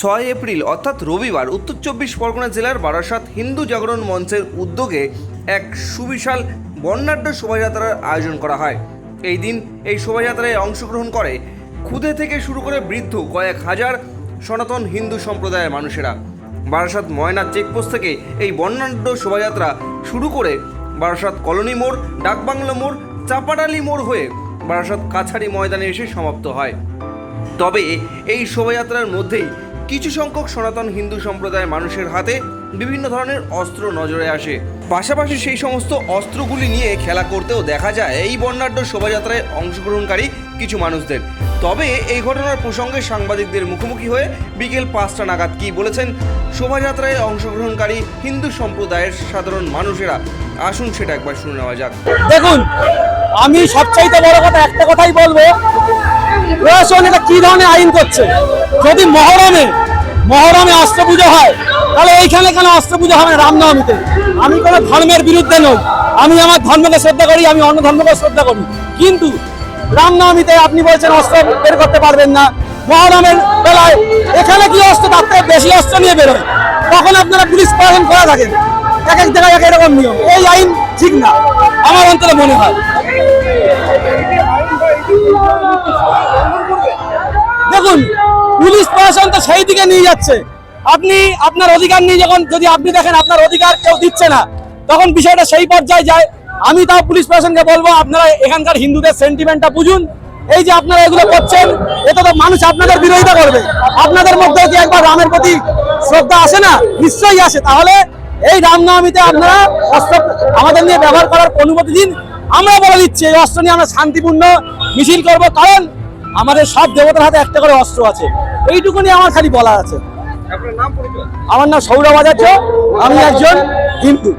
ছয় এপ্রিল, অর্থাৎ রবিবার, উত্তর চব্বিশ পরগনা জেলার বারাসাত হিন্দু জাগরণ মঞ্চের উদ্যোগে এক সুবিশাল বর্ণাঢ্য শোভাযাত্রার আয়োজন করা হয়। এই দিন এই শোভাযাত্রায় অংশগ্রহণ করে ক্ষুদে থেকে শুরু করে বৃদ্ধ কয়েক হাজার সনাতন হিন্দু সম্প্রদায়ের মানুষেরা। বারাসাত ময়না চেকপোস্ট থেকে এই বর্ণাঢ্য শোভাযাত্রা শুরু করে বারাসাত কলোনি মোড়, ডাকবাংলো মোড়, চাপাডালি মোড় হয়ে বারাসাত কাছারি ময়দানে এসে সমাপ্ত হয়। তবে এই শোভাযাত্রার মধ্যেই কিছু সংখ্যক সনাতন হিন্দু সম্প্রদায়ের মানুষের হাতে বিভিন্ন ধরনের অস্ত্র নজরে আসে। পাশাপাশি সেই সমস্ত অস্ত্রগুলি নিয়ে খেলা করতেও দেখা যায়, এই বর্ণাঢ্য শোভাযাত্রায় অংশগ্রহণকারী কিছু মানুষদের। তবে এই ঘটনার প্রসঙ্গে সাংবাদিকদের মুখোমুখি হয়ে বিকেল পাঁচটা নাগাদ কি বলেছেন শোভাযাত্রায় অংশগ্রহণকারী হিন্দু সম্প্রদায়ের সাধারণ মানুষেরা? আসুন সেটা একবার শুনে নেওয়া যাক। দেখুন, আমি সবচাইতে বড় কথা একটা কথাই বলব। এটা কি ধরনের আইন করছে? যদি মহরমে মহরমে অস্ত্র পুজো হয়। তাহলে এইখানে কেন অস্ত্র পুজো হবে রামনবমীতে? আমি কোনো ধর্মের বিরুদ্ধে নই। আমি আমার ধর্মকে শ্রদ্ধা করি, আমি অন্য ধর্মকে শ্রদ্ধা করি। কিন্তু রামনবমীতে আপনি বলছেন অস্ত্র বের করতে পারবেন না। মহরমের বেলায় এখানে কি অস্ত্র? তার থেকে বেশি অস্ত্র নিয়ে বেরোয়। তখন আপনারা পুলিশ প্রশাসন করা থাকেন এক এক জায়গায় এক এক রকম নিয়ম। এই আইন ঠিক না, আমার অন্তরে মনে হয় দেখুন পুলিশ প্রশাসন তো সেই দিকে নিয়ে যাচ্ছে। আপনি আপনার অধিকার নিয়ে যখন যদি আপনি দেখেন আপনার অধিকার কেউ দিচ্ছে না, তখন বিষয়টা সেই পর্যায়ে যায়। আমি তাও পুলিশ প্রশাসনকে বলব, আপনারা এখানকার হিন্দুদের সেন্টিমেন্টটা বুঝুন। এই যে আপনারা এগুলো করছেন এতে তো মানুষ আপনাদের বিরোধিতা করবে। আপনাদের মধ্যে কি একবার রামের প্রতি শ্রদ্ধা আসে না? নিশ্চয়ই আসে। তাহলে এই রামনবমীতে আপনারা অস্ত্র আমাদের নিয়ে ব্যবহার করার অনুমতি দিন। আমরা বলে দিচ্ছি, এই অস্ত্র নিয়ে আমরা শান্তিপূর্ণ মিছিল করব। কারণ আমাদের সব দেবতার হাতে একটা করে অস্ত্র আছে। এইটুকুনি আমার খালি বলা আছে। আমার নাম সৌরভ আচার্য আমি একজন হিন্দু।